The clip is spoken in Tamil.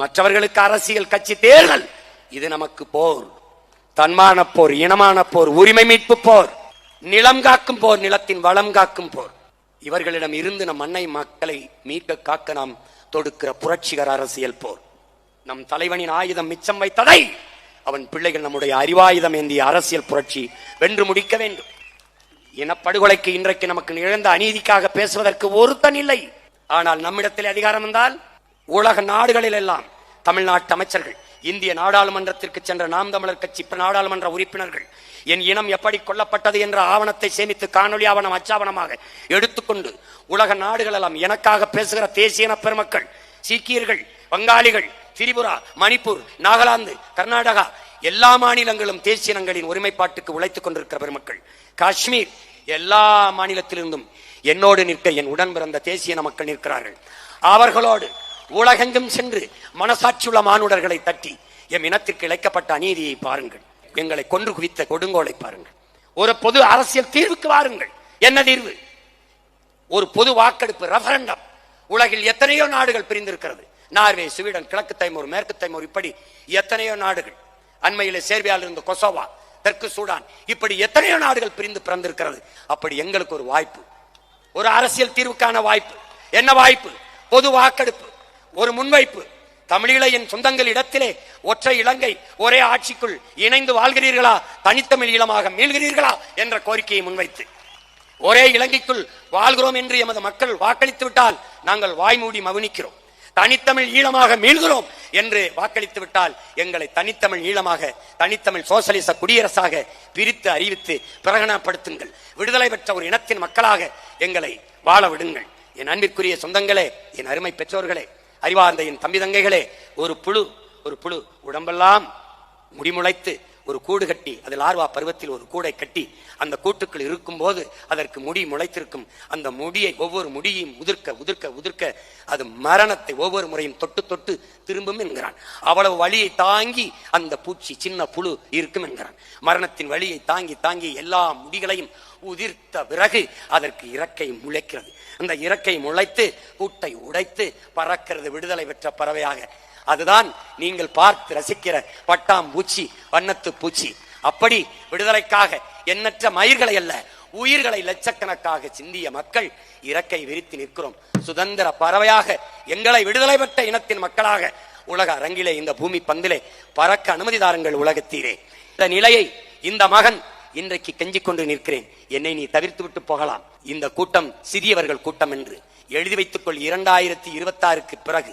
மற்றவர்களுக்கு அரசியல் கட்சி தேர்தல். இது நமக்கு போர். தன்மான போர் இனமான போர் உரிமை மீட்பு போர். நிலம் காக்கும் போர் நிலத்தின் வளம் காக்கும் போர். இவர்களிடம் இருந்து நம் அன்னை மக்களை மீட்க காக்க நாம் தொடுக்கிற புரட்சிகர அரசியல் போர். நம் தலைவனின் ஆயுதம் மிச்சம் வைத்ததை அவன் பிள்ளைகள் நம்முடைய அறிவாயுதம் ஏந்திய அரசியல் புரட்சி வென்று முடிக்க வேண்டும். இனப்படுகொலைக்கு இன்றைக்கு நமக்கு நிகழ்ந்த அநீதிக்காக பேசுவதற்கு ஒருத்தன் இல்லை. ஆனால் நம்மிடத்தில் அதிகாரம் வந்தால் உலக நாடுகளில் எல்லாம் தமிழ்நாட்டு அமைச்சர்கள் இந்திய நாடாளுமன்றத்திற்கு சென்ற நாம் தமிழர் கட்சி நாடாளுமன்ற உறுப்பினர்கள் என் இனம் எப்படி கொல்லப்பட்டது என்ற ஆவணத்தை சேமித்து காணொலி ஆவணம் அச்சாவணமாக எடுத்துக்கொண்டு உலக நாடுகள் எல்லாம் எனக்காக பேசுகிற தேசிய இன பெருமக்கள் சீக்கியர்கள் வங்காளிகள் திரிபுரா மணிப்பூர் நாகாலாந்து கர்நாடகா எல்லா மாநிலங்களும் தேசிய இனங்களின் ஒருமைப்பாட்டுக்கு உழைத்துக் கொண்டிருக்கிற பெருமக்கள். காஷ்மீர் எல்லா மாநிலத்திலிருந்தும் என்னோடு நிற்க என் உடன் பிறந்த தேசிய மக்கள் நிற்கிறார்கள். அவர்களோடு உலகெங்கும் சென்று மனசாட்சியுள்ள மானுடர்களை தட்டி எம் இனத்திற்கு இழைக்கப்பட்ட அநீதியை பாருங்கள். எங்களை கொன்று குவித்த கொடுங்கோலை பாருங்கள். ஒரு பொது அரசியல் தீர்வுக்கு வாருங்கள். என்ன தீர்வு? ஒரு பொது வாக்கெடுப்பு ரெஃபரண்டம் உலகில் எத்தனையோ நாடுகள் பிரிந்திருக்கிறது. நார்வே ஸ்வீடன் கிழக்கு தைமூர் மேற்கு தைமூர் இப்படி எத்தனையோ நாடுகள். அண்மையிலே சேர்பியாவில் இருந்த கொசோவா தெற்கு சூடான் இப்படி எத்தனையோ நாடுகள் பிரிந்து பிறந்திருக்கிறது. அப்படி எங்களுக்கு ஒரு வாய்ப்பு. ஒரு அரசியல் தீர்வுக்கான வாய்ப்பு. என்ன வாய்ப்பு? பொது வாக்கெடுப்பு. ஒரு முன்வைப்பு. தமிழீழ என் சொந்தங்கள் இடத்திலே ஒற்றை இலங்கை ஒரே ஆட்சிக்குள் இணைந்து வாழ்கிறீர்களா? தனித்தமிழ் ஈழமாக மீள்கிறீர்களா? என்ற கோரிக்கையை முன்வைத்து. ஒரே இலங்கைக்குள் வாழ்கிறோம் என்று எமது மக்கள் வாக்களித்து விட்டால் நாங்கள் வாய்மூடி மவுனிக்கிறோம். தனித்தமிழ் ஈழமாக மீள்கிறோம் என்று வாக்களித்து விட்டால் எங்களை தனித்தமிழ் ஈழமாக தனித்தமிழ் சோசலிச குடியரசாக பிரித்து அறிவித்து பிரகடனப்படுத்துங்கள். விடுதலை பெற்ற ஒரு இனத்தின் மக்களாக எங்களை வாழ விடுங்கள். என் அன்பிற்குரிய சொந்தங்களே என் அருமை பெற்றோர்களே அறிவார்ந்தையின் என் தம்பி தங்கைகளே ஒரு புழு ஒரு புழு உடம்பெல்லாம் முடிமுளைத்து ஒரு கூடு கட்டி அது லார்வா பருவத்தில் ஒரு கூடை கட்டி அந்த கூட்டுக்குள் இருக்கும்போது அதற்கு முடி முளைத்திருக்கும். அந்த முடியை ஒவ்வொரு முடியையும் உதிர்க்க உதிர்க்க உதிர்க்க அது மரணத்தை ஒவ்வொரு முறையும் தொட்டு தொட்டு திரும்பும் என்கிறான். அவ்வளவு வழியை தாங்கி அந்த பூச்சி சின்ன புழு இருக்கும் என்கிறான். மரணத்தின் வழியை தாங்கி தாங்கி எல்லா முடிகளையும் உதிர்த்த பிறகு அதற்கு இறக்கை முளைக்கிறது. அந்த இறக்கை முளைத்து கூட்டை உடைத்து பறக்கிறது விடுதலை பெற்ற பறவையாக. அதுதான் நீங்கள் பார்த்து ரசிக்கிற பட்டாம்பூச்சி வண்ணத்து பூச்சி. அப்படி விடுதலைக்காக எண்ணற்ற மயிர்களை அல்ல உயிர்களை லட்சக்கணக்காக சிந்திய மக்கள் இறக்கை விரித்து நிற்கிறோம். சுதந்திர பறவையாக எங்களை விடுதலை பெற்ற இனத்தின் மக்களாக உலக அரங்கிலே இந்த பூமி பந்திலே பறக்க அனுமதி தாருங்கள் உலகத்தீரே. இந்த நிலையை இந்த மகன் இன்றைக்கு கெஞ்சிக் கொண்டு நிற்கிறேன். என்னை நீ தவிர்த்து விட்டு போகலாம். இந்த கூட்டம் சிறியவர்கள் கூட்டம் என்று. எழுதி வைத்துக்கொள் இரண்டாயிரத்தி இருபத்தாறுக்கு பிறகு.